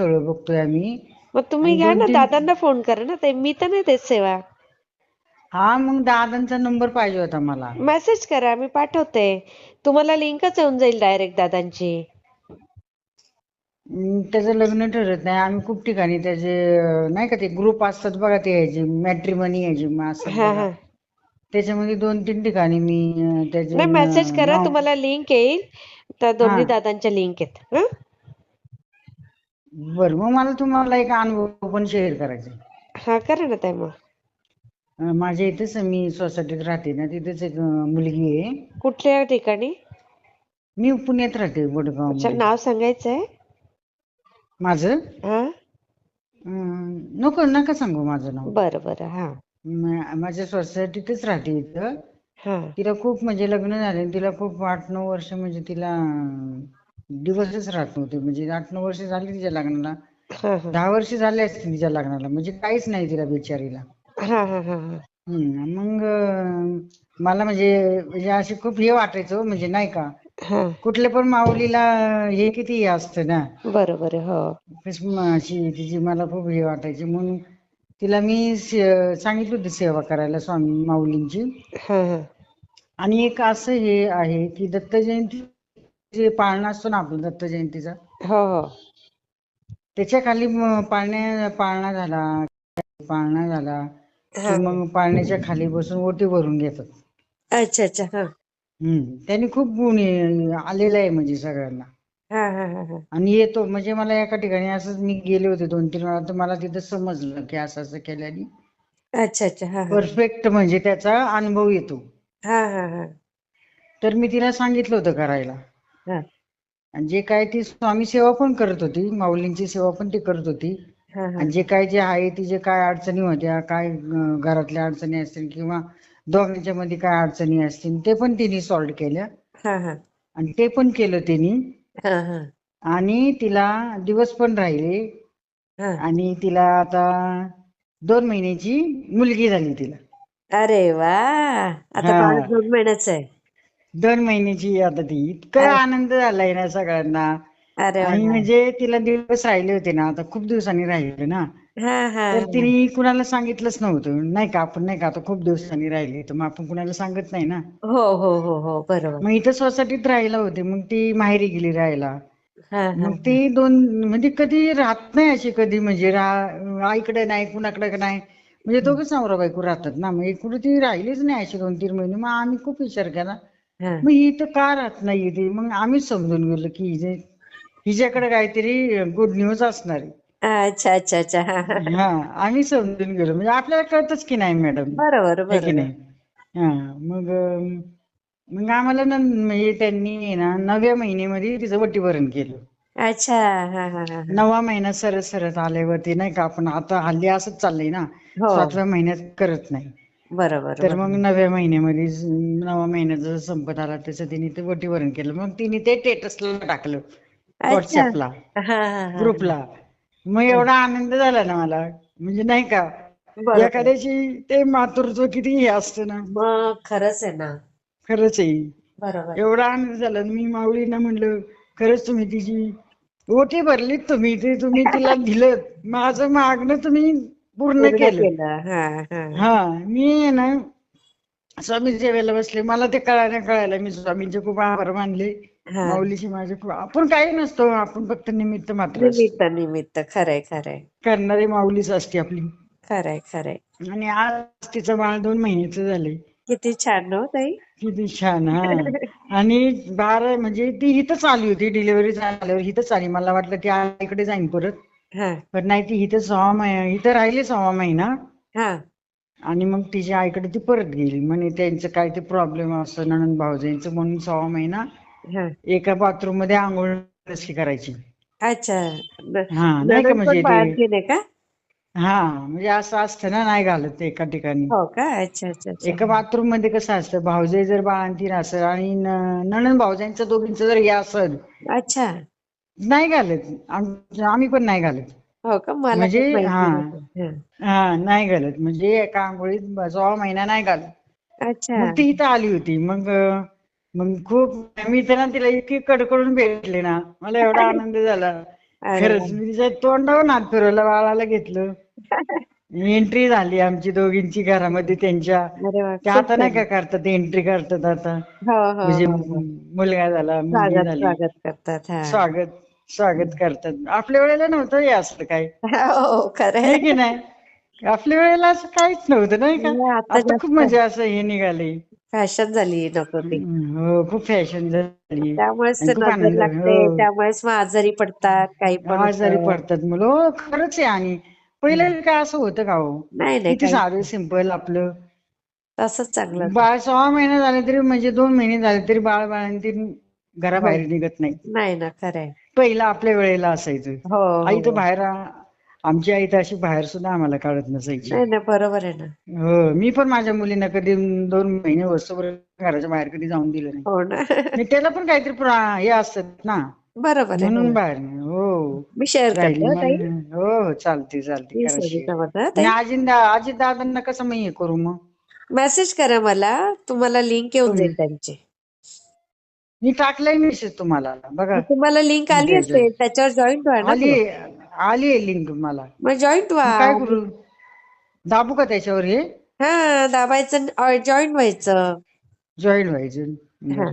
सगळं बघतोय आम्ही. मग तुम्ही घ्या ना दादांना फोन करा ना ते मी तर नाही देत सेवा. हा मग दादांचा नंबर पाहिजे होता मला. मेसेज करा मी पाठवते. तुम्हाला लिंकच येऊन जाईल डायरेक्ट दादांची. अं, त्याचं लग्न ठरत नाही. आम्ही खूप ठिकाणी त्याचे अं, नाही का ते ग्रुप असतात बघा ते याचे मॅट्रिमनी याचे मग असं हा बघा. हा. त्याच्यामध्ये दोन तीन ठिकाणी मी अं, त्याचे नाही मेसेज अं, करा नाव- तुम्हाला लिंक येईल. त्या दोन्ही हा. दादांच्या लिंक आहेत हं? बरं मग मला तुम्हाला एक अनुभव पण शेअर करायचा आहे. हा करा ना ताई मग. अं, माझ्या इथेच मी सोसायटीत राहते ना तिथेच एक अं, मुलगी आहे. कुठल्या ठिकाणी? मी पुण्यात राहते वडगाव अच्छा नाव सांगायचंय माझं? हा. अं, नको नका सांगू माझं नाव. बरं बरं हा. म- माझ्या सोसायटीतच राहते इथं. हा. तिला खूप म्हणजे लग्न झाले तिला खूप आठ नऊ वर्ष म्हणजे तिला अं, दिवसच राहत नव्हते. म्हणजे आठ नऊ वर्ष झाली तिच्या लग्नाला. दहा वर्ष झाले असतील तिच्या लग्नाला. म्हणजे काहीच नाही तिला बिचारीला. हा हा हा हा. हम्म. मग अं, मला म्हणजे म्हणजे असे खूप हे वाटायचं म्हणजे नाही का? कुठल्या पण माऊलीला हे किती हे असतं ना? बरोबर आहे हो. म- अशी तिची मला खूप हे वाटायची. म्हणून तिला मी से- सांगितलं होतं सेवा करायला स्वामी माऊलींची. हा हा. आणि एक असं हे आहे की दत्त जयंती जे पाळणा असतो ना आपला दत्त जयंतीचा हो हो. त्याच्याखाली म- पाळण्या पाळणा झाला पाळणा झाला हा. मग पाळण्याच्या खाली बसून ओटी भरून घेतात. अच्छा अच्छा हा. हम्म त्यांनी खूप गुण आहे- आलेला आहे म्हणजे सगळ्यांना. हा हा हा हा. आणि येतो म्हणजे मला एका ठिकाणी असंच मी गेले होते दोन तीन वेळा तर मला तिथं समजलं की असं असं केल्याने अच्छा अच्छा हा हा. परफेक्ट म्हणजे त्याचा अनुभव येतो. हा हा हा. तर मी तिला सांगितलं होतं करायला. आणि जे काय ती स्वामी सेवा पण करत होती माऊलींची सेवा पण ती करत होती. आणि जे काय जे आहे तिचे काय अडचणी होत्या काय घरातल्या अडचणी असतील किंवा दोघांच्या मध्ये काय अडचणी असतील ते पण तिने सॉल्व्ह केल्या. हा हा. आणि ते पण केलं तिने. आणि तिला दिवस पण राहिले. हा. आणि तिला आता दोन महिन्याची मुलगी झाली तिला. अरे वा! आता दोन महिन्याचं आहे. दोन महिन्याची आता ती. इतका. आनंद झालाय ना सगळ्यांना. अरे आणि म्हणजे तिला दिवस राहिले होते ना. आता खूप दिवसांनी राहिले ना. तर तिने कुणाला सांगितलंच नव्हतं. नाही का? आपण नाही का? आता खूप दिवसांनी राहिले. तर मग आपण कुणाला सांगत नाही ना. हो हो हो हो. बरोबर. मग इथं सोसायटीत राहायला होते. मग ती माहेरी गेली राहायला. मग ती दोन म्हणजे कधी राहत नाही अशी कधी. म्हणजे आईकडे नाही कुणाकडे नाही. म्हणजे दोघंच नवरा बायको राहतात ना. मग कुठे ती राहिलीच नाही अशी दोन तीन महिने. मग आम्ही खूप विचार केला. मग ही तर का राहत नाही ती मग आम्हीच समजून गेलो की हिचे हिच्याकडे काहीतरी गुड न्यूज असणार आहे. अच्छा अच्छा अच्छा. हा हा हा. आम्ही समजून गेलो. म्हणजे आपल्याला कळतच की नाही मॅडम. बरोबर आहे की बरोबर. नाही? हा मग अं, मग आम्हाला ना म्हणजे त्यांनी आहे ना नवव्या महिन्यामध्ये तिचं वटीभरण केलं. अच्छा हा हा हा हा. नववा महिना सरत सरत आल्यावरती नाही का आपण आता हल्ली असंच चाललंय ना. हो. सातव्या महिन्यात करत नाही. बरोबर तर मग नवव्या महिन्यामध्ये महिन्यात जसं संपत आला तसं तिने ते वटीभरण केलं. मग तिने ते टेटसला टाकलं. व्हॉट्सअपला ग्रुपला मग एवढा आनंद झाला ना मला. म्हणजे नाही का एखाद्याची ते मातृत्व किती हे असतं ना. मग खरंच आहे ना. खरंच आहे. बरोबर. एवढा आनंद झाला. मी माऊलींना म्हणलं खरंच तुम्ही तिची ओटी भरलीत तुम्ही ते तुम्ही तिला दिलं. माझं मागणं तुम्ही पूर्ण केलं. हा मी ना स्वामी सेवेला बसले. मला ते कळायला कळायला मी स्वामींचे खूप आभार मानले. माऊलीचे माझे खूप आपण काही नसतो आपण फक्त निमित्त मात्र. निमित्त निमित्त. खरंय खरंय. करणारी माऊलीच असते आपली. खरंय खरंय. आणि आज तिचं बाळ दोन महिन्याचं झालंय. किती छान हो ताई. किती छान हा. आणि बारा म्हणजे ती इथंच आली होती. डिलिव्हरी झाल्यावर इथंच आली मला वाटलं ती आईकडे जाईन परत. हा. पण नाही ती इथं सहा महिना इथं राहिली सहा महिना हा. आणि मग तिच्या आईकडे ती परत गेली. म्हणे त्यांचं काय ते प्रॉब्लेम असतं नणंद भाऊजाईंचं म्हणून सहा महिना हा. एका बाथरूममध्ये आंघोळ नसली करायची? अच्छा. हा नाही का नणंद म्हणजे पण ते का? हा म्हणजे असं असतं ना नाही घालत ते एका ठिकाणी. हो का? अच्छा अच्छा अच्छा. एका बाथरूममध्ये कसं असतं? भाऊजाई जर बाळंतीण असेल आणि न- नणंद भाऊजाईंचं दोघींचं जर हे असेल अच्छा. नाही घालत. आम- आम्ही पण नाही घालत. हो का? मला म्हणजे हा. हा. नाही घालत. म्हणजे एका आंघोळीत सहा महिना नाही घालत. अच्छा. मग ती इथं आली होती. मग मग खूप मी तर ना तिला इतकी कडकडून भेटले ना. मला एवढा आनंद झाला. अरे. खरंच मी तिच्या तोंडावर हात फिरवला बाळाला घेतलं. एंट्री झाली आमची दोघींची घरामध्ये त्यांच्या. अरे वा ते खूप आता नाही छान. का करतात? एंट्री करतात आता. हो हो म्हणजे हो, हो. मुलगा झाला मुलगी स्वागत झाली. स्वागत करतात. हा. स्वागत. स्वागत करतात. आपल्या वेळेला नव्हतं हे असलं काय हो खरं आहे की नाही? आपल्या वेळेला असं काहीच नव्हतं नाही का? आता खूप म्हणजे असं हे निघाले. फॅशन झाली हो खूप फॅशन झाली. त्यामुळेच लागते हो. त्यामुळेच मग आजारी पडतात काही पण आजारी. पडतात मुलं. हो खरंच आहे. आणि पहिले काय असं होतं का हो? नाही काही साधं सिंपल आपलं. तसंच चांगलं. बाळ सहा महिने झाले तरी म्हणजे दोन महिने झाले तरी बाळ बाळंती घराबाहेर निघत नाही. नाही ना खरंय. पहिलं आपल्या वेळेला असायचं. हो आई तर हो. बाहेर आमची आई तर अशी बाहेर सुद्धा आम्हाला काढत नसायची. नाही ना बरोबर आहे ना. हो मी पण माझ्या मुलींना कधी दोन महिने वर्षभर घराच्या बाहेर कधी जाऊन दिलं नाही. हो ना. आणि त्याला पण काहीतरी प्रा- हे असतात ना. बरोबर आहे. म्हणून हो. बाहेर नाही. हो. मी शेअर राहिली करते हो ताई. हो हो चालते चालते. मी करा सविता share. म्हणते, आणि ताई. आजी दादांना कसं मग हे करू मग? मेसेज करा मला. तुम्हाला लिंक येऊन जाईल त्यांची. मी टाकलंय मेसेज तुम्हाला. बघा. तुम्हाला लिंक आली असेल त्याच्यावर जॉईंट व्हा ना आली तुम्ही. आली आहे लिंक मला. मग जॉईंट मग काय व्हा करू? दाबू का त्याच्यावर हे? हा दाबायचं जॉईंट व्हायचं. जॉईन व्हायचं. हा.